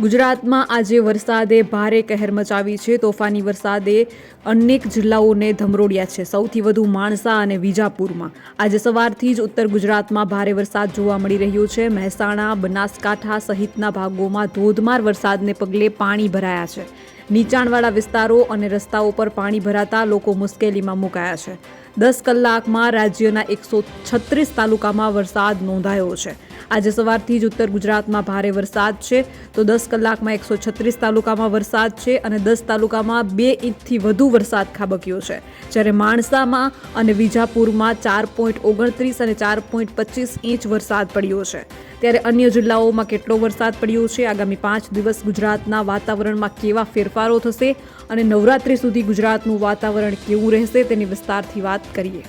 ગુજરાતમાં આજે વરસાદે ભારે કહેર મચાવી છે. તોફાની વરસાદે અનેક જિલ્લાઓને ધમરોડ્યા છે. સૌથી વધુ માણસા અને વિજાપુરમાં. આજે સવારથી જ ઉત્તર ગુજરાતમાં ભારે વરસાદ જોવા મળી રહ્યો છે. મહેસાણા, બનાસકાંઠા સહિતના ભાગોમાં ધોધમાર વરસાદને પગલે પાણી ભરાયા છે. નીચાણવાળા વિસ્તારો અને રસ્તાઓ પર પાણી ભરાતા લોકો મુશ્કેલીમાં મુકાયા છે. દસ કલાકમાં રાજ્યના એકસો છત્રીસ તાલુકામાં વરસાદ નોંધાયો છે. આજે સવારથી જ ઉત્તર ગુજરાતમાં ભારે વરસાદ છે. તો દસ કલાકમાં એકસો છત્રીસ તાલુકામાં વરસાદ છે અને દસ તાલુકામાં બે ઇંચથી વધુ વરસાદ ખાબક્યો છે. જ્યારે માણસામાં અને વિજાપુરમાં ચાર પોઈન્ટ ઓગણત્રીસ અને ચાર પોઈન્ટ પચીસ ઇંચ વરસાદ પડ્યો છે. ત્યારે અન્ય જિલ્લાઓમાં કેટલો વરસાદ પડ્યો છે? આગામી પાંચ દિવસ ગુજરાતના વાતાવરણમાં કેવા ફેરફારો થશે અને નવરાત્રી સુધી ગુજરાતનું વાતાવરણ કેવું રહેશે તેની વિસ્તારથી વાત કરીએ.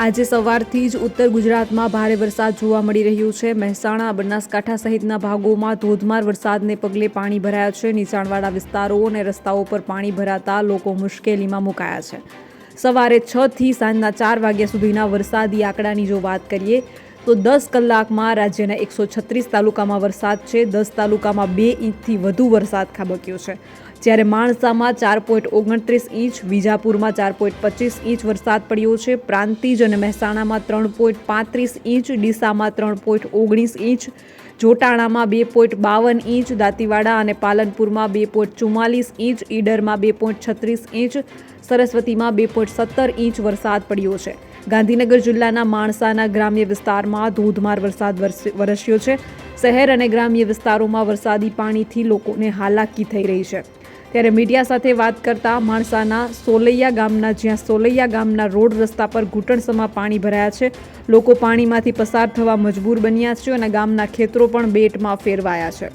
આજે સવારથી જ ઉત્તર ગુજરાતમાં ભારે વરસાદ જોવા મળી રહ્યું છે. મહેસાણા, બનાસકાંઠા સહિતના ભાગોમાં ધોધમાર વરસાદને પગલે પાણી ભરાયા છે. નીચાણવાળા વિસ્તારો અને રસ્તાઓ પર પાણી ભરાતા લોકો મુશ્કેલીમાં મુકાયા છે. સવારે છ થી સાંજના ચાર વાગ્યા સુધીના વરસાદી આંકડાની જો વાત કરીએ, તો દસ કલાકમાં રાજ્યના એકસો છત્રીસ તાલુકામાં વરસાદ છે. દસ તાલુકામાં બે ઇંચથી વધુ વરસાદ ખાબક્યો છે. જ્યારે માણસામાં ચાર પોઈન્ટ ઓગણત્રીસ ઇંચ, વિજાપુરમાં ચાર પોઈન્ટ પચીસ ઇંચ વરસાદ પડ્યો છે. પ્રાંતિજ અને મહેસાણામાં ત્રણ પોઈન્ટ પાંત્રીસ ઇંચ, ડીસામાં ત્રણ પોઈન્ટ ઓગણીસ ઇંચ, જોટાણામાં બે પોઈન્ટ બાવન ઇંચ, દાંતીવાડા અને પાલનપુરમાં બે પોઈન્ટ ચુમ્માલીસ ઇંચ, ઈડરમાં બે પોઈન્ટ છત્રીસ ઇંચ, સરસ્વતીમાં બે પોઈન્ટ સત્તર ઇંચ વરસાદ પડ્યો છે. ગાંધીનગર જિલ્લાના માણસાના ગ્રામ્ય વિસ્તારમાં ધોધમાર વરસાદ વરસ- વરસ્યો છે. શહેર અને ગ્રામ્ય વિસ્તારોમાં વરસાદી પાણીથી લોકોને હાલાકી થઈ રહી છે. ત્યારે મીડિયા સાથે વાત કરતા માણસાના સોલૈયા ગામના, જ્યાં સોલૈયા ગામના રોડ રસ્તા પર ઘૂંટણસમાં પાણી ભરાયા છે. લોકો પાણીમાંથી પસાર થવા મજબૂર બન્યા છે અને ગામના ખેતરો પણ બેટમાં ફેરવાયા છે.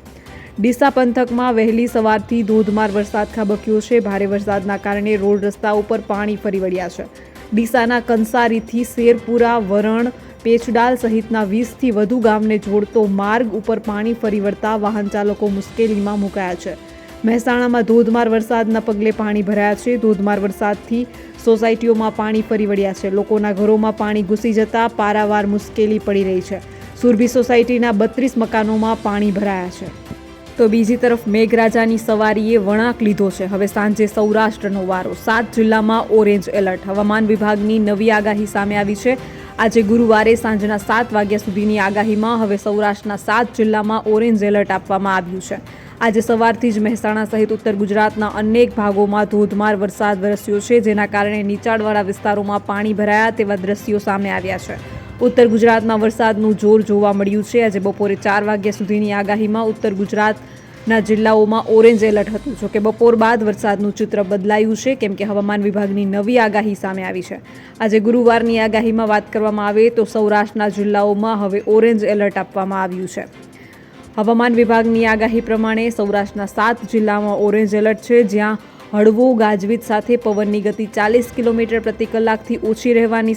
ડીસા પંથકમાં વહેલી સવારથી ધોધમાર વરસાદ ખાબક્યો છે. ભારે વરસાદના કારણે રોડ રસ્તા ઉપર પાણી ફરી વળ્યા છે. ડીસાના કંસારીથી શેરપુરા, વરણ, પેચડાલ સહિતના વીસથી વધુ ગામને જોડતો માર્ગ ઉપર પાણી ફરી વળતા વાહન ચાલકો મુશ્કેલીમાં મુકાયા છે. મહેસાણામાં ધોધમાર વરસાદના પગલે પાણી ભરાયા છે. ધોધમાર વરસાદથી સોસાયટીઓમાં પાણી ફરી વળ્યા છે. લોકોના ઘરોમાં પાણી ઘૂસી જતા પારાવાર મુશ્કેલી પડી રહી છે. સુરભી સોસાયટીના બત્રીસ મકાનોમાં પાણી ભરાયા છે. તો બીજી તરફ મેઘરાજાની સવારીએ વળાંક લીધો છે. હવે સાંજે સૌરાષ્ટ્રનો વારો. સાત જિલ્લામાં ઓરેન્જ એલર્ટ. હવામાન વિભાગની નવી આગાહી સામે આવી છે. આજે ગુરુવારે સાંજના સાત વાગ્યા સુધીની આગાહીમાં હવે સૌરાષ્ટ્રના સાત જિલ્લામાં ઓરેન્જ એલર્ટ આપવામાં આવ્યું છે. આજે સવારથી જ મહેસાણા સહિત ઉત્તર ગુજરાતના અનેક ભાગોમાં ધોધમાર વરસાદ વરસ્યો છે, જેના કારણે નીચાણવાળા વિસ્તારોમાં પાણી ભરાયા તેવા દ્રશ્યો સામે આવ્યા છે. ઉત્તર ગુજરાતમાં વરસાદનું જોર જોવા મળ્યું છે. આજે બપોરે ચાર વાગ્યા સુધીની આગાહીમાં ઉત્તર ગુજરાતના જિલ્લાઓમાં ઓરેન્જ એલર્ટ હતું. જોકે બપોર બાદ વરસાદનું ચિત્ર બદલાયું છે, કેમ કે હવામાન વિભાગની નવી આગાહી સામે આવી છે. આજે ગુરુવારની આગાહીમાં વાત કરવામાં આવે તો સૌરાષ્ટ્રના જિલ્લાઓમાં હવે ઓરેન્જ એલર્ટ આપવામાં આવ્યું છે. હવામાન વિભાગની આગાહી પ્રમાણે સૌરાષ્ટ્રના સાત જિલ્લામાં ઓરેન્જ એલર્ટ છે, જ્યાં હળવું ગાજવીજ સાથે પવનની ગતિ ચાલીસ કિલોમીટર પ્રતિ કલાકથી ઓછી રહેવાની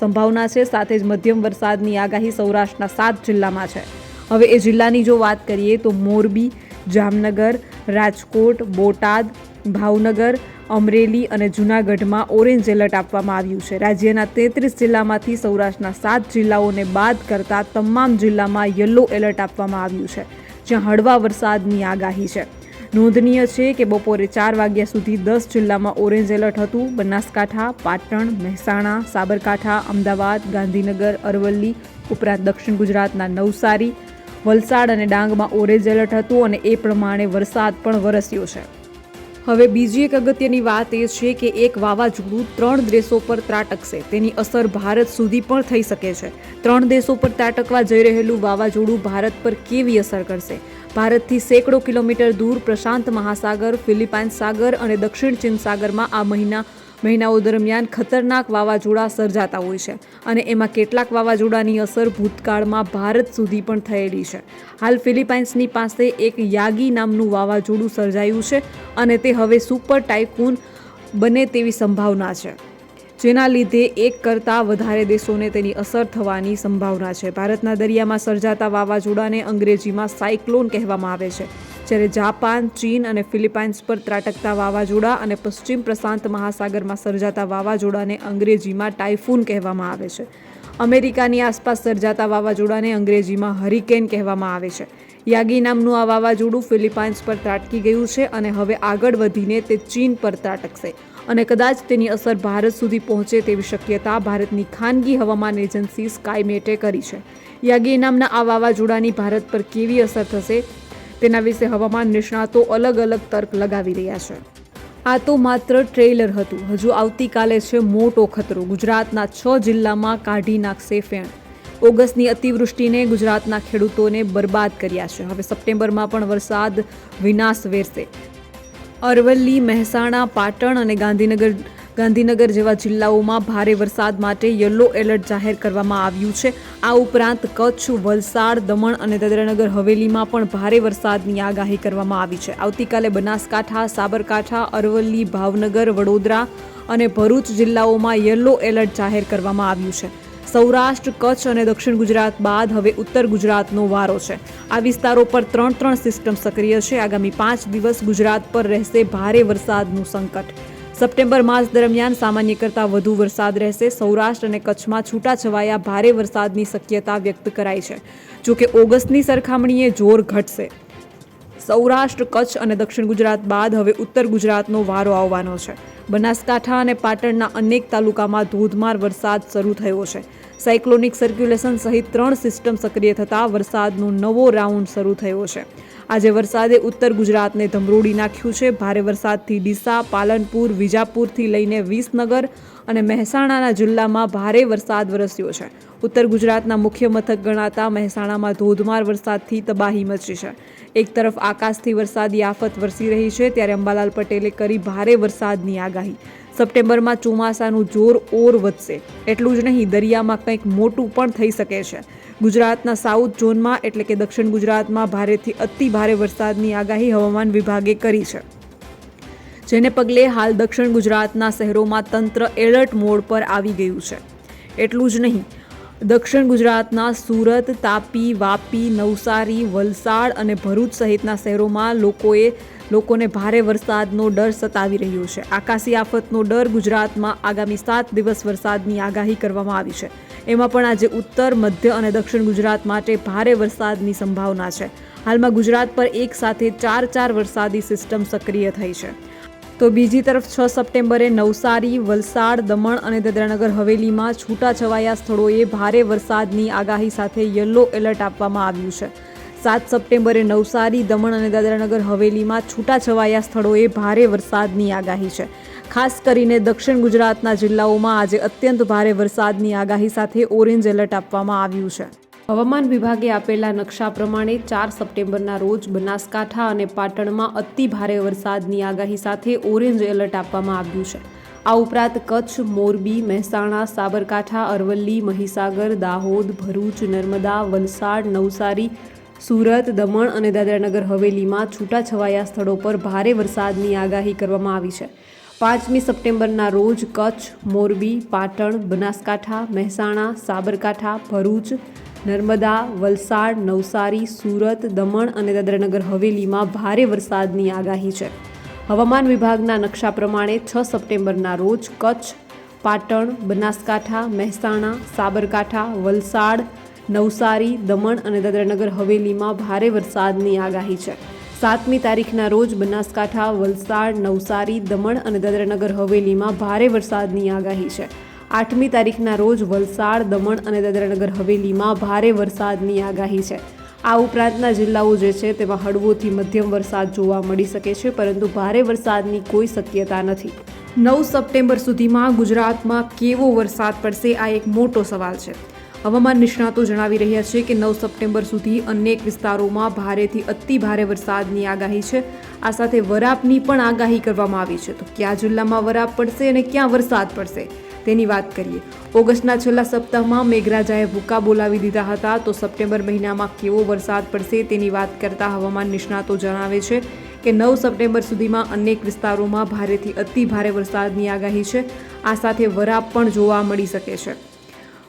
સંભાવના છે. સાથે જ મધ્યમ વરસાદની આગાહી સૌરાષ્ટ્રના સાત જિલ્લામાં છે. હવે એ જિલ્લાની જો વાત કરીએ તો મોરબી જામનગર, રાજકોટ, બોટાદ, ભાવનગર, અમરેલી અને જૂનાગઢમાં ઓરેન્જ એલર્ટ આપવામાં આવ્યું છે. રાજ્યના તેત્રીસ જિલ્લામાંથી સૌરાષ્ટ્રના સાત જિલ્લાઓને બાદ કરતા તમામ જિલ્લામાં યલો એલર્ટ આપવામાં આવ્યું છે, જ્યાં હળવા વરસાદની આગાહી છે. નોંધનીય છે કે બપોરે ચાર વાગ્યા સુધી દસ જિલ્લામાં ઓરેન્જ એલર્ટ હતું. બનાસકાંઠા, પાટણ, મહેસાણા, સાબરકાંઠા, અમદાવાદ, ગાંધીનગર, અરવલ્લી, ઉપરાંત દક્ષિણ ગુજરાતના નવસારી વલસાડ અને ડાંગમાં ઓરેન્જ એલર્ટ હતું અને એ પ્રમાણે વરસાદ પણ વરસ્યો છે. હવે બીજી એક અગત્યની વાત એ છે કે એક વાવાઝોડું ત્રણ દેશો પર ત્રાટકશે. તેની અસર ભારત સુધી પણ થઈ શકે છે. ત્રણ દેશો પર ત્રાટકવા જઈ રહેલું વાવાઝોડું ભારત પર કેવી અસર કરશે? ભારતથી સેંકડો કિલોમીટર દૂર પ્રશાંત મહાસાગર ફિલિપાઇન્સ સાગર અને દક્ષિણ ચીન સાગરમાં આ મહિના મહિનાઓ દરમિયાન ખતરનાક વાવાઝોડા સર્જાતા હોય છે અને એમાં કેટલાક વાવાઝોડાની અસર ભૂતકાળમાં ભારત સુધી પણ થયેલી છે. હાલ ફિલિપાઇન્સની પાસે એક યાગી નામનું વાવાઝોડું સર્જાયું છે અને તે હવે સુપર ટાઇકૂન બને તેવી સંભાવના છે, જેના લીધે એક કરતાં વધારે દેશોને તેની અસર થવાની સંભાવના છે. ભારતના દરિયામાં સર્જાતા વાવાઝોડાને અંગ્રેજીમાં સાયક્લોન કહેવામાં આવે છે. જ્યારે જાપાન, ચીન અને ફિલિપાઇન્સ પર ત્રાટકતા વાવાઝોડા અને પશ્ચિમ પ્રશાંત મહાસાગરમાં સર્જાતા વાવાઝોડાને અંગ્રેજીમાં ટાઇફૂન કહેવામાં આવે છે. અમેરિકાની આસપાસ સર્જાતા વાવાઝોડાને અંગ્રેજીમાં હરિકેન કહેવામાં આવે છે. યાગી નામનું આ વાવાઝોડું ફિલિપાઇન્સ પર ત્રાટકી ગયું છે અને હવે આગળ વધીને તે ચીન પર ત્રાટકશે અને કદાચ તેની અસર ભારત સુધી પહોંચે તેવી શક્યતા ભારતની ખાનગી હવામાન એજન્સી સ્કાયમેટે કરી છે. યાગી નામના આ વાવાઝોડાની ભારત પર કેવી અસર થશે? તેના વિશે હવામાન નિષ્ણાતો અલગ અલગ તર્ક લગાવી રહ્યા છે. આ તો માત્ર ટ્રેલર હતું. હજુ આવતીકાલે છે મોટો ખતરો. ગુજરાતના છ જિલ્લામાં કાઢી નાખશે ફેણ. ઓગસ્ટની અતિવૃષ્ટિને ગુજરાતના ખેડૂતોને બરબાદ કર્યા છે. હવે સપ્ટેમ્બરમાં પણ વરસાદ વિનાશ વેરશે અરવલ્લી, મહેસાણા, પાટણ અને ગાંધીનગર ગાંધીનગર જેવા જિલ્લાઓમાં ભારે વરસાદ માટે યલો એલર્ટ જાહેર કરવામાં આવ્યું છે. આ ઉપરાંત કચ્છ, વલસાડ, દમણ અને દાદરાનગર હવેલીમાં પણ ભારે વરસાદની આગાહી કરવામાં આવી છે. આવતીકાલે બનાસકાંઠા, સાબરકાંઠા, અરવલ્લી, ભાવનગર, વડોદરા અને ભરૂચ જિલ્લાઓમાં યલો એલર્ટ જાહેર કરવામાં આવ્યું છે. સૌરાષ્ટ્ર, કચ્છ અને દક્ષિણ ગુજરાત બાદ હવે ઉત્તર ગુજરાતનો વારો છે. આ વિસ્તારો પર ત્રણ ત્રણ સિસ્ટમ સક્રિય છે. આગામી પાંચ દિવસ ગુજરાત પર રહેશે ભારે વરસાદનું સંકટ. સપ્ટેમ્બર માસ દરમિયાન સામાન્ય કરતાં વધુ વરસાદ રહેશે. સૌરાષ્ટ્ર અને કચ્છમાં છૂટાછવાયા ભારે વરસાદની શક્યતા વ્યક્ત કરાઈ છે. જોકે ઓગસ્ટની સરખામણીએ જોર ઘટશે. સૌરાષ્ટ્ર, કચ્છ અને દક્ષિણ ગુજરાત બાદ હવે ઉત્તર ગુજરાતનો વારો આવવાનો છે. બનાસકાંઠા અને પાટણના અનેક તાલુકામાં ધોધમાર વરસાદ શરૂ થયો છે. સાયક્લોનિક સર્ક્યુલેશન સહિત ત્રણ સિસ્ટમ સક્રિય થતાં વરસાદનો નવો રાઉન્ડ શરૂ થયો છે. આજે વરસાદે ઉત્તર ગુજરાતને ધમરોડી નાખ્યું છે. ભારે વરસાદથી ડીસા, પાલનપુર, વિજાપુરથી લઈને વિસનગર અને મહેસાણાના જિલ્લામાં ભારે વરસાદ વરસ્યો છે. ઉત્તર ગુજરાતના મુખ્ય મથક ગણાતા મહેસાણામાં ધોધમાર વરસાદથી તબાહી મચી છે. એક તરફ આકાશથી વરસાદી આફત વરસી રહી છે, ત્યારે અંબાલાલ પટેલે કરી ભારે વરસાદની આગાહી. સપ્ટેમ્બરમાં ચોમાસાનું જોર ઓર વધશે. એટલું જ નહીં, દરિયામાં કંઈક મોટું પણ થઈ શકે છે. ગુજરાતના સાઉથ ઝોનમાં એટલે કે દક્ષિણ ગુજરાતમાં ભારેથી અતિ ભારે વરસાદની આગાહી હવામાન વિભાગે કરી છે. જેને પગલે હાલ દક્ષિણ ગુજરાતના શહેરોમાં તંત્ર એલર્ટ મોડ પર આવી ગયું છે. એટલું જ નહીં દક્ષિણ ગુજરાતના સુરત, તાપી, વાપી, નવસારી, વલસાડ અને ભરૂચ સહિતના શહેરોમાં લોકોએ, લોકોને ભારે વરસાદનો ડર સતાવી રહ્યો છે. આકાશી આફતનો ડર ગુજરાતમાં આગામી સાત દિવસ વરસાદની આગાહી કરવામાં આવી છે. એમાં પણ આજે ઉત્તર, મધ્ય અને દક્ષિણ ગુજરાત માટે ભારે વરસાદની સંભાવના છે. હાલમાં ગુજરાત પર એક સાથે ચાર ચાર વરસાદી સિસ્ટમ સક્રિય થઈ છે. તો બીજી તરફ છ સપ્ટેમ્બરે નવસારી, વલસાડ, દમણ અને દાદરાનગર હવેલીમાં છૂટાછવાયા સ્થળોએ ભારે વરસાદની આગાહી સાથે યલો એલર્ટ આપવામાં આવ્યું છે. સાત સપ્ટેમ્બરે નવસારી, દમણ અને દાદરાનગર હવેલીમાં છૂટાછવાયા સ્થળોએ ભારે વરસાદની આગાહી છે. ખાસ કરીને દક્ષિણ ગુજરાતના જિલ્લાઓમાં આજે અત્યંત ભારે વરસાદની આગાહી સાથે ઓરેન્જ એલર્ટ આપવામાં આવ્યું છે. હવામાન વિભાગે આપેલા નકશા પ્રમાણે ચાર સપ્ટેમ્બરના રોજ બનાસકાંઠા અને પાટણમાં અતિ ભારે વરસાદની આગાહી સાથે ઓરેન્જ એલર્ટ આપવામાં આવ્યું છે. આ ઉપરાંત કચ્છ, મોરબી, મહેસાણા, સાબરકાંઠા, અરવલ્લી, મહીસાગર, દાહોદ, ભરૂચ, નર્મદા, વલસાડ, નવસારી, સુરત, દમણ અને દાદરાનગર હવેલીમાં છૂટાછવાયા સ્થળો પર ભારે વરસાદની આગાહી કરવામાં આવી છે. પાંચમી સપ્ટેમ્બરના રોજ કચ્છ, મોરબી, પાટણ, બનાસકાંઠા, મહેસાણા, સાબરકાંઠા, ભરૂચ નર્મદા, વલસાડ, નવસારી, સુરત, દમણ અને દાદરાનગર હવેલીમાં ભારે વરસાદની આગાહી છે. હવામાન વિભાગના નકશા પ્રમાણે છ સપ્ટેમ્બરના રોજ કચ્છ, પાટણ, બનાસકાંઠા, મહેસાણા, સાબરકાંઠા, વલસાડ, નવસારી, દમણ અને દાદરાનગર હવેલીમાં ભારે વરસાદની આગાહી છે. સાતમી તારીખના રોજ બનાસકાંઠા, વલસાડ, નવસારી, દમણ અને દાદરાનગર હવેલીમાં ભારે વરસાદની આગાહી છે. આઠમી તારીખના રોજ વલસાડ, દમણ અને દાદરાનગર હવેલીમાં ભારે વરસાદની આગાહી છે. આ ઉપરાંતના જિલ્લાઓ જે છે તેમાં હળવોથી મધ્યમ વરસાદ જોવા મળી શકે છે, પરંતુ ભારે વરસાદની કોઈ શક્યતા નથી. નવ સપ્ટેમ્બર સુધીમાં ગુજરાતમાં કેવો વરસાદ પડશે, આ એક મોટો સવાલ છે. હવામાન નિષ્ણાતો જણાવી રહ્યા છે કે નવ સપ્ટેમ્બર સુધી અનેક વિસ્તારોમાં ભારેથી અતિ ભારે વરસાદની આગાહી છે. આ સાથે વરાપની પણ આગાહી કરવામાં આવી છે. તો કયા જિલ્લામાં વરાપ પડશે અને ક્યાં વરસાદ પડશે? તેની વાત કરીએ. ઓગસ્ટના છેલ્લા સપ્તાહમાં મેઘરાજાએ ભૂકા બોલાવી દીધા હતા તો સપ્ટેમ્બર મહિનામાં કેવો વરસાદ પડશે તેની વાત કરતા હવામાન નિષ્ણાતો જણાવે છે કે નવ સપ્ટેમ્બર સુધીમાં અનેક વિસ્તારોમાં ભારેથી અતિ ભારે વરસાદની આગાહી છે. આ સાથે વરાપ પણ જોવા મળી શકે છે.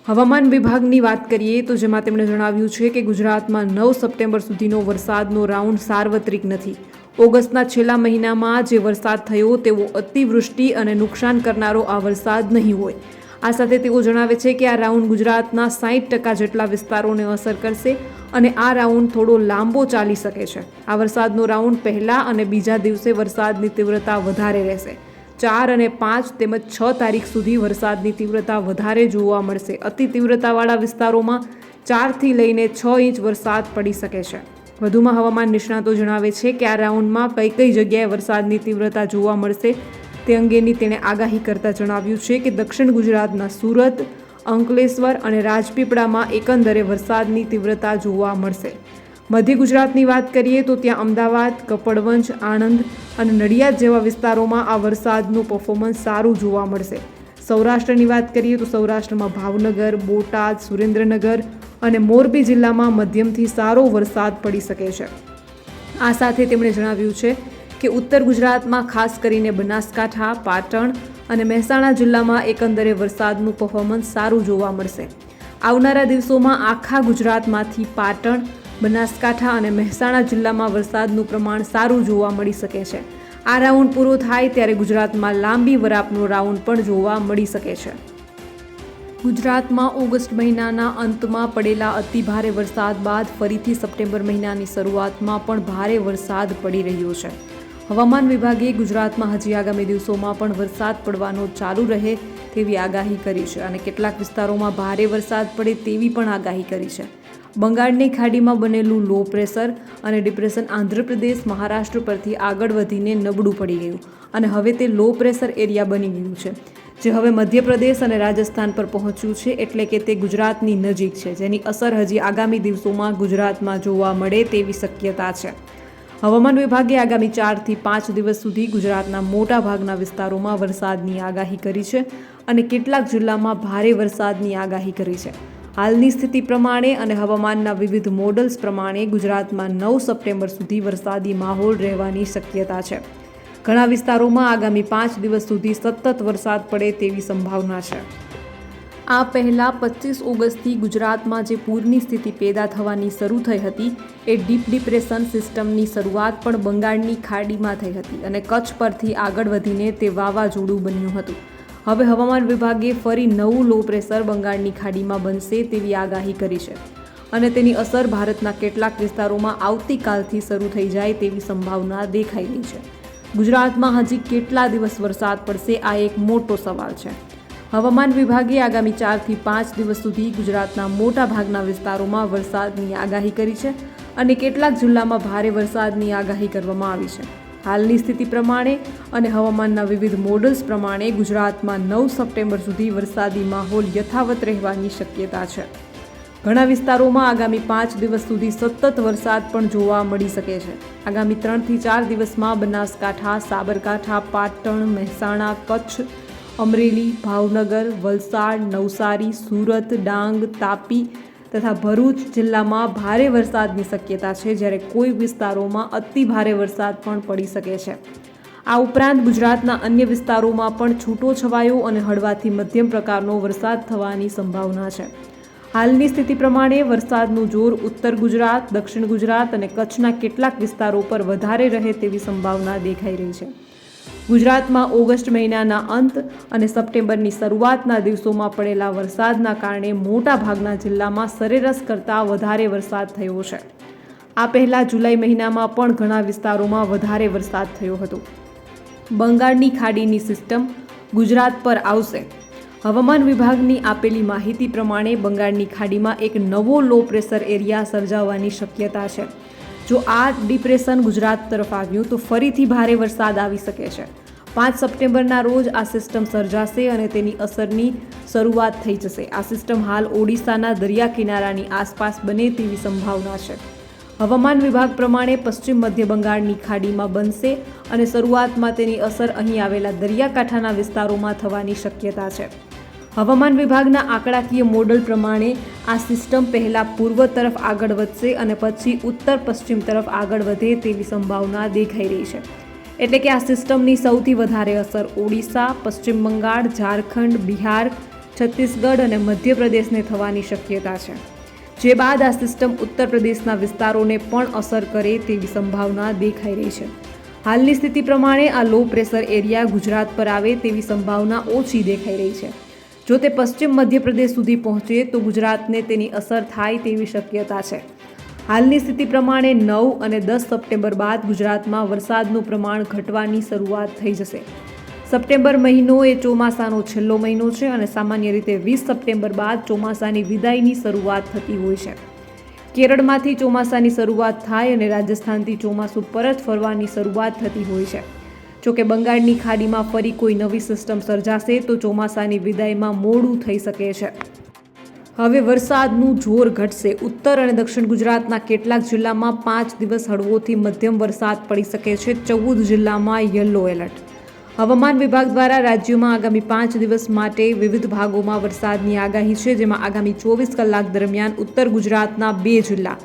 હવામાન વિભાગની વાત કરીએ તો જેમાં તેમણે જણાવ્યું છે કે ગુજરાતમાં નવ સપ્ટેમ્બર સુધીનો વરસાદનો રાઉન્ડ સાર્વત્રિક નથી. ઓગસ્ટના છેલ્લા મહિનામાં જે વરસાદ થયો તેવો અતિવૃષ્ટિ અને નુકસાન કરનારો આ વરસાદ નહીં હોય. આ સાથે તેઓ જણાવે છે કે આ રાઉન્ડ ગુજરાતના સાહીઠ ટકા જેટલા વિસ્તારોને અસર કરશે અને આ રાઉન્ડ થોડો લાંબો ચાલી શકે છે. આ વરસાદનો રાઉન્ડ પહેલા અને બીજા દિવસે વરસાદની તીવ્રતા વધારે રહેશે. ચાર અને પાંચ તેમજ છ તારીખ સુધી વરસાદની તીવ્રતા વધારે જોવા મળશે. અતિ તીવ્રતાવાળા વિસ્તારોમાં ચારથી લઈને છ ઇંચ વરસાદ પડી શકે છે. વધુમાં હવામાન નિષ્ણાતો જણાવે છે કે આ રાઉન્ડમાં કઈ કઈ જગ્યાએ વરસાદની તીવ્રતા જોવા મળશે તે અંગેની તેણે આગાહી કરતા જણાવ્યું છે કે દક્ષિણ ગુજરાતના સુરત, અંકલેશ્વર અને રાજપીપળામાં એકંદરે વરસાદની તીવ્રતા જોવા મળશે. મધ્ય ગુજરાતની વાત કરીએ તો ત્યાં અમદાવાદ, કપડવંજ, આણંદ અને નડિયાદ જેવા વિસ્તારોમાં આ વરસાદનું પરફોર્મન્સ સારું જોવા મળશે. સૌરાષ્ટ્રની વાત કરીએ તો સૌરાષ્ટ્રમાં ભાવનગર, બોટાદ, સુરેન્દ્રનગર અને મોરબી જિલ્લામાં મધ્યમથી સારો વરસાદ પડી શકે છે. આ સાથે તેમણે જણાવ્યું છે કે ઉત્તર ગુજરાતમાં ખાસ કરીને બનાસકાંઠા, પાટણ અને મહેસાણા જિલ્લામાં એકંદરે વરસાદનું પર્ફોમન્સ સારું જોવા મળશે. આવનારા દિવસોમાં આખા ગુજરાતમાંથી પાટણ, બનાસકાંઠા અને મહેસાણા જિલ્લામાં વરસાદનું પ્રમાણ સારું જોવા મળી શકે છે. આ રાઉન્ડ પૂરો થાય ત્યારે ગુજરાતમાં લાંબી વરાપનો રાઉન્ડ પણ જોવા મળી શકે છે. ગુજરાતમાં ઓગસ્ટ મહિનાના અંતમાં પડેલા અતિ ભારે વરસાદ બાદ ફરીથી સપ્ટેમ્બર મહિનાની શરૂઆતમાં પણ ભારે વરસાદ પડી રહ્યો છે. હવામાન વિભાગે ગુજરાતમાં હજી આગામી દિવસોમાં પણ વરસાદ પડવાનો ચાલુ રહે તેવી આગાહી કરી છે અને કેટલાક વિસ્તારોમાં ભારે વરસાદ પડે તેવી પણ આગાહી કરી છે. બંગાળની ખાડીમાં બનેલું લો પ્રેશર અને ડિપ્રેશન આંધ્રપ્રદેશ, મહારાષ્ટ્ર પરથી આગળ વધીને નબળું પડી ગયું અને હવે તે લો પ્રેશર એરિયા બની ગયું છે. જે હવે મધ્યપ્રદેશ અને રાજસ્થાન પર પહોંચ્યું છે એટલે કે તે ગુજરાતની નજીક છે, જેની અસર હજી આગામી દિવસોમાં ગુજરાતમાં જોવા મળે તેવી શક્યતા છે. હવામાન વિભાગે આગામી ચારથી પાંચ દિવસ સુધી ગુજરાતના મોટા ભાગના વિસ્તારોમાં વરસાદની આગાહી કરી છે અને કેટલાક જિલ્લામાં ભારે વરસાદની આગાહી કરી છે. હાલની સ્થિતિ પ્રમાણે અને હવામાનના વિવિધ મોડલ્સ પ્રમાણે ગુજરાતમાં નવ સપ્ટેમ્બર સુધી વરસાદી માહોલ રહેવાની શક્યતા છે. ઘણા વિસ્તારોમાં આગામી પાંચ દિવસ સુધી સતત વરસાદ પડે તેવી સંભાવના છે. આ પહેલાં પચીસ ઓગસ્ટથી ગુજરાતમાં જે પૂરની સ્થિતિ પેદા થવાની શરૂ થઈ હતી, એ ડીપ ડિપ્રેશન સિસ્ટમની શરૂઆત પણ બંગાળની ખાડીમાં થઈ હતી અને કચ્છ પરથી આગળ વધીને તે વાવાઝોડું બન્યું હતું. હવે હવામાન વિભાગે ફરી નવું લો પ્રેશર બંગાળની ખાડીમાં બનશે તેવી આગાહી કરી છે અને તેની અસર ભારતના કેટલાક વિસ્તારોમાં આવતીકાલથી શરૂ થઈ જાય તેવી સંભાવના દેખાઈ રહી છે. ગુજરાતમાં હજી કેટલા દિવસ વરસાદ પડશે, આ એક મોટો સવાલ છે. હવામાન વિભાગે આગામી ચારથી પાંચ દિવસ સુધી ગુજરાતના મોટા ભાગના વિસ્તારોમાં વરસાદની આગાહી કરી છે અને કેટલાક જિલ્લામાં ભારે વરસાદની આગાહી કરવામાં આવી છે. હાલની સ્થિતિ પ્રમાણે અને હવામાનના વિવિધ મોડલ્સ પ્રમાણે ગુજરાતમાં નવ સપ્ટેમ્બર સુધી વરસાદી માહોલ યથાવત રહેવાની શક્યતા છે. ઘણા વિસ્તારોમાં આગામી પાંચ દિવસ સુધી સતત વરસાદ પણ જોવા મળી શકે છે. આગામી ત્રણથી ચાર દિવસમાં બનાસકાંઠા, સાબરકાંઠા, પાટણ, મહેસાણા, કચ્છ, અમરેલી, ભાવનગર, વલસાડ, નવસારી, સુરત, ડાંગ, તાપી તથા ભરૂચ જિલ્લામાં ભારે વરસાદની શક્યતા છે જ્યારે કોઈ વિસ્તારોમાં અતિ ભારે વરસાદ પણ પડી શકે છે. આ ઉપરાંત ગુજરાતના અન્ય વિસ્તારોમાં પણ છૂટો છવાયો અને હળવાથી મધ્યમ પ્રકારનો વરસાદ થવાની સંભાવના છે. હાલની સ્થિતિ પ્રમાણે વરસાદનું જોર ઉત્તર ગુજરાત, દક્ષિણ ગુજરાત અને કચ્છના કેટલાક વિસ્તારો પર વધારે રહે તેવી સંભાવના દેખાઈ રહી છે. ગુજરાતમાં ઓગસ્ટ મહિનાના અંત અને સપ્ટેમ્બરની શરૂઆતના દિવસોમાં પડેલા વરસાદના કારણે મોટા ભાગના જિલ્લામાં સરેરાશ કરતાં વધારે વરસાદ થયો છે. આ પહેલાં જુલાઈ મહિનામાં પણ ઘણા વિસ્તારોમાં વધારે વરસાદ થયો હતો. બંગાળની ખાડીની સિસ્ટમ ગુજરાત પર આવશે. હવામાન વિભાગની આપેલી માહિતી પ્રમાણે બંગાળની ખાડીમાં એક નવો લો પ્રેશર એરિયા સર્જાવાની શક્યતા છે. જો આ ડિપ્રેશન ગુજરાત તરફ આવ્યું તો ફરીથી ભારે વરસાદ આવી શકે છે. પાંચ સપ્ટેમ્બરના રોજ આ સિસ્ટમ સર્જાશે અને તેની અસરની શરૂઆત થઈ જશે. આ સિસ્ટમ હાલ ઓડિશાના દરિયા કિનારાની આસપાસ બને તેવી સંભાવના છે. હવામાન વિભાગ પ્રમાણે પશ્ચિમ મધ્ય બંગાળની ખાડીમાં બનશે અને શરૂઆતમાં તેની અસર અહીં આવેલા દરિયાકાંઠાના વિસ્તારોમાં થવાની શક્યતા છે. હવામાન વિભાગના આંકડાકીય મોડલ પ્રમાણે આ સિસ્ટમ પહેલાં પૂર્વ તરફ આગળ વધશે અને પછી ઉત્તર પશ્ચિમ તરફ આગળ વધે તેવી સંભાવના દેખાઈ રહી છે. એટલે કે આ સિસ્ટમની સૌથી વધારે અસર ઓડિશા, પશ્ચિમ બંગાળ, ઝારખંડ, બિહાર, છત્તીસગઢ અને મધ્યપ્રદેશને થવાની શક્યતા છે. જે બાદ આ સિસ્ટમ ઉત્તર પ્રદેશના વિસ્તારોને પણ અસર કરે તેવી સંભાવના દેખાઈ રહી છે. હાલની સ્થિતિ પ્રમાણે આ લો પ્રેશર એરિયા ગુજરાત પર આવે તેવી સંભાવના ઓછી દેખાઈ રહી છે. જો તે પશ્ચિમ મધ્યપ્રદેશ સુધી પહોંચે તો ગુજરાતને તેની અસર થાય તેવી શક્યતા છે. હાલની સ્થિતિ પ્રમાણે નવ અને દસ સપ્ટેમ્બર બાદ ગુજરાતમાં વરસાદનું પ્રમાણ ઘટવાની શરૂઆત થઈ જશે. સપ્ટેમ્બર મહિનો એ ચોમાસાનો છેલ્લો મહિનો છે અને સામાન્ય રીતે વીસ સપ્ટેમ્બર બાદ ચોમાસાની વિદાયની શરૂઆત થતી હોય છે. કેરળમાંથી ચોમાસાની શરૂઆત થાય અને રાજસ્થાનથી ચોમાસું પરત ફરવાની શરૂઆત થતી હોય છે. જોકે બંગાળની ખાડીમાં ફરી કોઈ નવી સિસ્ટમ સર્જાશે તો ચોમાસાની વિદાયમાં મોડું થઈ શકે છે. હવે વરસાદનું જોર ઘટશે. ઉત્તર અને દક્ષિણ ગુજરાતના કેટલાક જિલ્લામાં પાંચ દિવસ હળવોથી મધ્યમ વરસાદ પડી શકે છે. ચૌદ જિલ્લામાં યલો એલર્ટ. હવામાન વિભાગ દ્વારા રાજ્યમાં આગામી પાંચ દિવસ માટે વિવિધ ભાગોમાં વરસાદની આગાહી છે, જેમાં આગામી ચોવીસ કલાક દરમિયાન ઉત્તર ગુજરાતના બે જિલ્લા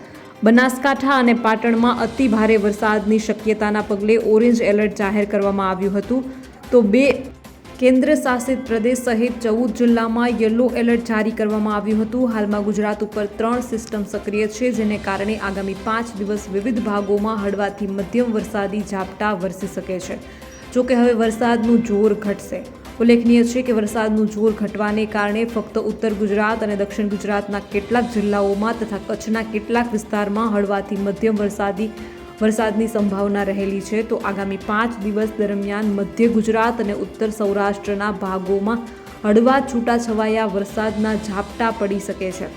બનાસકાંઠા અને પાટણમાં અતિ ભારે વરસાદની શક્યતાના પગલે ઓરેન્જ એલર્ટ જાહેર કરવામાં આવ્યું હતું. તો બે કેન્દ્ર શાસિત પ્રદેશ સહિત ચૌદ જિલ્લામાં યલો એલર્ટ જારી કરવામાં આવ્યું હતું. હાલમાં ગુજરાત ઉપર ત્રણ સિસ્ટમ સક્રિય છે, જેને કારણે આગામી પાંચ દિવસ વિવિધ ભાગોમાં હળવાથી મધ્યમ વરસાદી ઝાપટા વરસી શકે છે. જોકે હવે વરસાદનું જોર ઘટશે. ઉલ્લેખનીય છે કે વરસાદનું જોર ઘટવાને કારણે ફક્ત ઉત્તર ગુજરાત અને દક્ષિણ ગુજરાતના કેટલાક જિલ્લાઓમાં તથા કચ્છના કેટલાક વિસ્તારમાં હળવાથી મધ્યમ વરસાદી વરસાદની સંભાવના રહેલી છે. તો આગામી પાંચ દિવસ દરમિયાન મધ્ય ગુજરાત અને ઉત્તર સૌરાષ્ટ્રના ભાગોમાં હળવા છૂટાછવાયા વરસાદના ઝાપટા પડી શકે છે.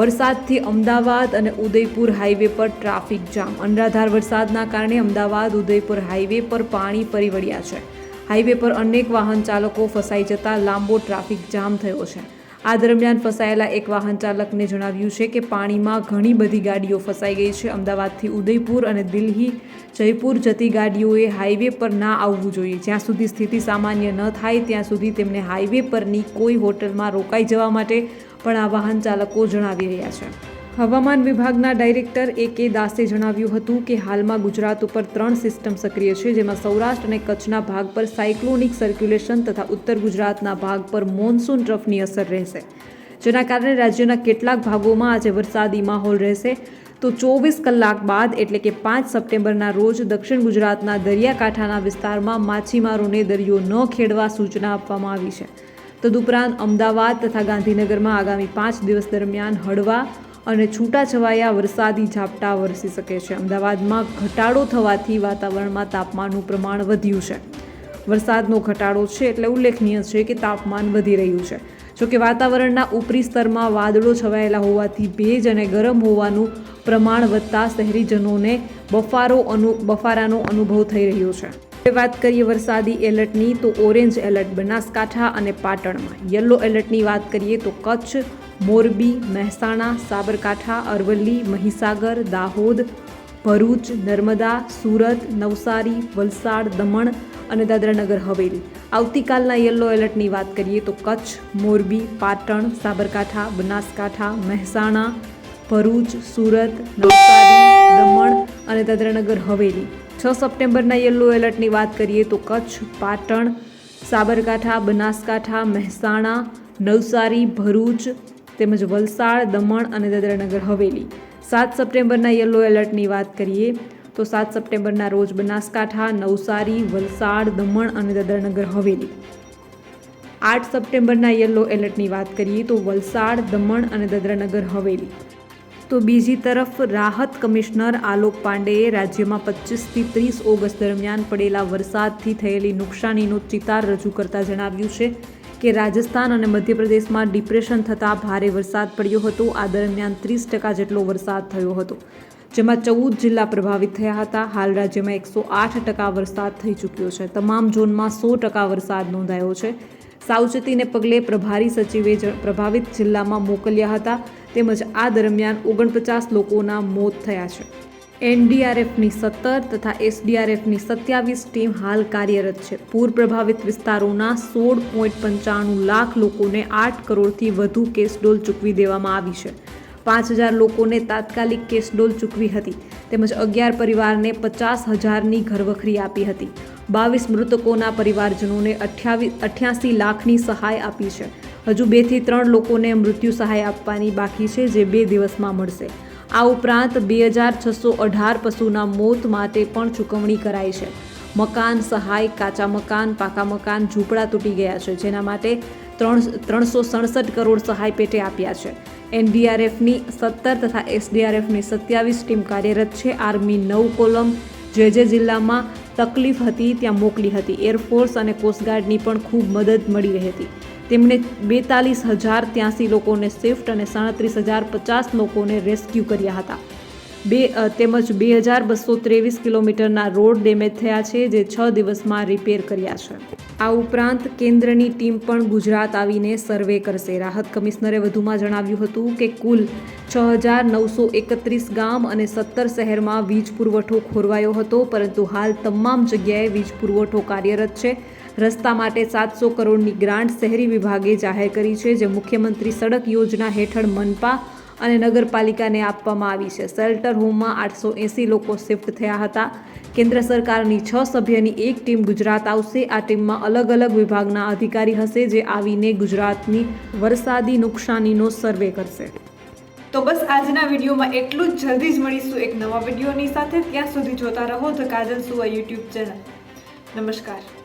વરસાદથી અમદાવાદ અને ઉદયપુર હાઈવે પર ટ્રાફિક જામ. અનરાધાર વરસાદના કારણે અમદાવાદ, ઉદયપુર હાઈવે પર પાણી ફરી વળ્યા છે. હાઈવે પર અનેક વાહન ચાલકો ફસાઈ જતા લાંબો ટ્રાફિક જામ થયો છે. આ દરમિયાન ફસાયેલા એક વાહન ચાલકને જણાવ્યું છે કે પાણીમાં ઘણી બધી ગાડીઓ ફસાઈ ગઈ છે. અમદાવાદથી ઉદયપુર અને દિલ્હી, જયપુર જતી ગાડીઓએ હાઈવે પર ના આવવું જોઈએ. જ્યાં સુધી સ્થિતિ સામાન્ય ન થાય, ત્યાં સુધી તેમને હાઈવે પરની કોઈ હોટલમાં રોકાઈ જવા માટે પણ આ વાહન ચાલકો જણાવી રહ્યા છે. હવામાન વિભાગના ડાયરેક્ટર એ કે દાસે જણાવ્યું હતું કે હાલમાં ગુજરાત ઉપર ત્રણ સિસ્ટમ સક્રિય છે, જેમાં સૌરાષ્ટ્ર અને કચ્છના ભાગ પર સાયક્લોનિક સર્ક્યુલેશન તથા ઉત્તર ગુજરાતના ભાગ પર મોન્સૂન ટ્રફની અસર રહેશે. જેના કારણે રાજ્યના કેટલાક ભાગોમાં આજે વરસાદી માહોલ રહેશે. તો ચોવીસ કલાક બાદ એટલે કે પાંચ સપ્ટેમ્બરના રોજ દક્ષિણ ગુજરાતના દરિયાકાંઠાના વિસ્તારમાં માછીમારોને દરિયો ન ખેડવા સૂચના આપવામાં આવી છે. તદુપરાંત અમદાવાદ તથા ગાંધીનગરમાં આગામી પાંચ દિવસ દરમિયાન હળવા અને છૂટાછવાયા વરસાદી ઝાપટા વરસી શકે છે. અમદાવાદમાં ઘટાડો થવાથી વાતાવરણમાં તાપમાનનું પ્રમાણ વધ્યું છે. વરસાદનો ઘટાડો છે એટલે ઉલ્લેખનીય છે કે તાપમાન વધી રહ્યું છે. જોકે વાતાવરણના ઉપરી સ્તરમાં વાદળો છવાયેલા હોવાથી ભેજ અને ગરમ હોવાનું પ્રમાણ વધતા શહેરીજનોને બફારો અનુ, બફારાનો અનુભવ થઈ રહ્યો છે. વાત કરીએ વરસાદી એલર્ટની તો ઓરેન્જ એલર્ટ બનાસકાંઠા અને પાટણમાં. યલો એલર્ટની વાત કરીએ તો કચ્છ મોરબી, મહેસાણા, સાબરકાંઠા, અરવલ્લી, મહીસાગર, દાહોદ, ભરૂચ, નર્મદા, સુરત, નવસારી, વલસાડ, દમણ અને દાદરાનગર હવેલી. આવતીકાલના યલો એલર્ટની વાત કરીએ તો કચ્છ, મોરબી, પાટણ, સાબરકાંઠા, બનાસકાંઠા, મહેસાણા, ભરૂચ, સુરત, નવસારી, દમણ અને દાદરાનગર હવેલી. છ સપ્ટેમ્બરના યલો એલર્ટની વાત કરીએ તો કચ્છ, પાટણ, સાબરકાંઠા, બનાસકાંઠા, મહેસાણા, નવસારી, ભરૂચ તેમજ વલસાડ, દમણ અને દાદરાનગર હવેલી. સાત સપ્ટેમ્બરના યલો એલર્ટની વાત કરીએ તો સાત સપ્ટેમ્બરના રોજ બનાસકાંઠા, નવસારી, વલસાડ, દમણ અને દાદરાનગર હવેલી. આઠ સપ્ટેમ્બરના યલો એલર્ટની વાત કરીએ તો વલસાડ, દમણ અને દાદરાનગર હવેલી. તો બીજી તરફ રાહત કમિશનર આલોક પાંડેએ રાજ્યમાં પચીસથી ત્રીસ ઓગસ્ટ દરમિયાન પડેલા વરસાદથી થયેલી નુકસાનીનો ચિતાર રજૂ કરતા જણાવ્યું છે. કે રાજસ્થાન અને મધ્યપ્રદેશમાં ડિપ્રેશન થતાં ભારે વરસાદ પડ્યો હતો. આ દરમિયાન ત્રીસ ટકા જેટલો વરસાદ થયો હતો. જેમાં ચૌદ જિલ્લા પ્રભાવિત થયા હતા. હાલ રાજ્યમાં એકસો આઠ ટકા વરસાદ થઈ ચૂક્યો છે. તમામ ઝોનમાં સો ટકા વરસાદ નોંધાયો છે. સાવચેતીને પગલે પ્રભારી સચિવે પ્રભાવિત જિલ્લામાં મોકલ્યા હતા. તેમજ આ દરમિયાન ઓગણપચાસ લોકોના મોત થયા છે. એનડીઆરએફની સત્તર તથા એસડીઆરએફની સત્યાવીસ ટીમ હાલ કાર્યરત છે. પૂર પ્રભાવિત વિસ્તારોના સોળ પોઈન્ટ પંચાણું લાખ લોકોને આઠ કરોડથી વધુ કેસડોલ ચૂકવી દેવામાં આવી છે. પાંચ હજાર લોકોને તાત્કાલિક કેસડોલ ચૂકવી હતી તેમજ અગિયાર પરિવારને પચાસ હજારની ઘરવખરી આપી હતી. બાવીસ મૃતકોના પરિવારજનોને અઠ્યાવીસ અઠ્યાસી લાખની સહાય આપી છે. હજુ બેથી ત્રણ લોકોને મૃત્યુ સહાય આપવાની બાકી છે જે બે દિવસમાં મળશે. આ ઉપરાંત બે હજાર છસો અઢાર પશુના મોત માટે પણ ચૂકવણી કરાઈ છે. મકાન સહાય, કાચા મકાન, પાકા મકાન, ઝૂંપડા તૂટી ગયા છે, જેના માટે ત્રણ ત્રણસો સડસઠ કરોડ સહાય પેટે આપ્યા છે. એનડીઆરએફની સત્તર તથા એસડીઆરએફની સત્યાવીસ ટીમ કાર્યરત છે. આર્મી નવ કોલમ, જે જે જિલ્લામાં તકલીફ હતી, ત્યાં મોકલી હતી. એરફોર્સ અને કોસ્ટગાર્ડની પણ ખૂબ મદદ મળી રહી હતી. તેમણે બેતાલીસ હજાર ત્યાંસી લોકોને શિફ્ટ અને સાડત્રીસ હજાર પચાસ લોકોને રેસ્ક્યુ કર્યા હતા. બે તેમજ બે હજાર બસો ત્રેવીસ કિલોમીટરના રોડ ડેમેજ થયા છે, જે છ દિવસમાં રિપેર કર્યા છે. આ ઉપરાંત કેન્દ્રની ટીમ પણ ગુજરાત આવીને સર્વે કરશે. રાહત કમિશનરે વધુમાં જણાવ્યું હતું કે કુલ છ હજાર નવસો એકત્રીસ ગામ અને સત્તર શહેરમાં વીજ પુરવઠો ખોરવાયો હતો, પરંતુ હાલ તમામ જગ્યાએ વીજ પુરવઠો કાર્યરત છે. રસ્તા માટે સાતસો કરોડની ગ્રાન્ટ શહેરી વિભાગે જાહેર કરી છે, જે મુખ્યમંત્રી સડક યોજના હેઠળ મનપા અને નગરપાલિકાને આપવામાં આવી છે. શેલ્ટર હોમમાં આઠસો એંસી લોકો શિફ્ટ થયા હતા. કેન્દ્ર સરકારની છ સભ્યની એક ટીમ ગુજરાત આવશે. આ ટીમમાં અલગ અલગ વિભાગના અધિકારી હશે, જે આવીને ગુજરાતની વરસાદી નુકસાનીનો સર્વે કરશે. તો બસ આજના વિડીયોમાં એટલું જ. જલ્દી જ મળીશું એક નવા વિડીયોની સાથે. ત્યાં સુધી જોતા રહો ધ કાજલ સુવા યુટ્યુબ ચેનલ. નમસ્કાર.